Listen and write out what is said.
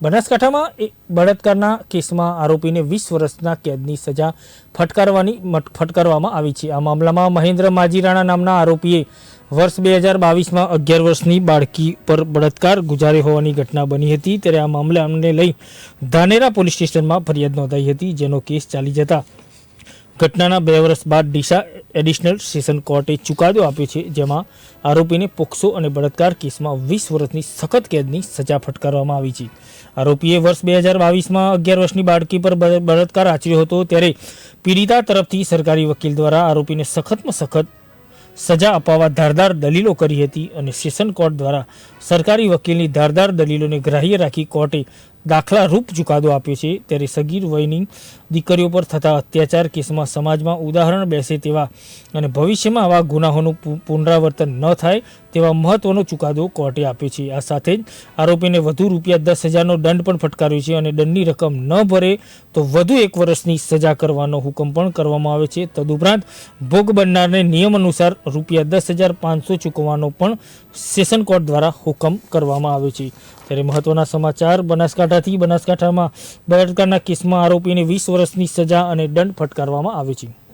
બનાસકાંઠામાં બળાત્કારના કેસમાં આરોપીને વીસ વર્ષના કેદની સજા ફટકારવાની ફટકારવામાં આવી છે. આ મામલામાં મહેન્દ્ર માજીરાણા નામના આરોપીએ વર્ષ બે હજાર બાવીસમાં અગિયાર વર્ષની બાળકી પર બળાત્કાર ગુજાર્યો હોવાની ઘટના બની હતી. ત્યારે આ મામલાને લઈ ધાનેરા પોલીસ સ્ટેશનમાં ફરિયાદ નોંધાઈ હતી, જેનો કેસ ચાલી જતા ઘટનાના બે વર્ષ બાદ ડીસા એડિશનલ સેશન કોર્ટે ચુકાદો આપ્યો છે, જેમાં આરોપીને પોક્સો અને બળાત્કાર કેસમાં વીસ વર્ષની સખત કેદની સજા ફટકારવામાં આવી છે. આરોપીએ વર્ષ બે હજાર બાવીસમાં અગિયાર વર્ષની બાળકી પર બળ- બળાત્કાર આચર્યો હતો, ત્યારે પીડિતા તરફથી સરકારી વકીલ દ્વારા આરોપીને સખતમાં સખત સજા અપાવવા ધારદાર દલીલો કરી હતી અને સેશન કોર્ટ દ્વારા સરકારી વકીલની ધારદાર દલીલોને ગ્રાહ્ય રાખી કોર્ટે દાખલા રૂપ ચુકાદો આપ્યો છે. ત્યારે સગીર વયની દીકરીઓ પર થતા અત્યાચાર કેસમાં સમાજમાં ઉદાહરણ બેસે તેવા અને ભવિષ્યમાં આવા ગુનાહોનું પુનરાવર્તન ન થાય તેવા મહત્વનો ચુકાદો કોર્ટે આપ્યો છે. આ સાથે જ આરોપીને વધુ રૂપિયા દસ હજારનો દંડ પણ ફટકાર્યો છે અને દંડની રકમ ન ભરે તો વધુ એક વર્ષની સજા કરવાનો હુકમ પણ કરવામાં આવે છે. તદુપરાંત ભોગ બનનારને નિયમ અનુસાર રૂપિયા દસ હજાર પાંચસો ચૂકવવાનો પણ સેશન કોર્ટ દ્વારા હુકમ કરવામાં આવ્યો છે. ત્યારે મહત્વના સમાચાર, બનાસકાંઠાથી બનાસકાંઠામાં બળાત્કારના કેસમાં આરોપીને વીસ વર્ષની સજા અને દંડ ફટકારવામાં આવ્યો છે.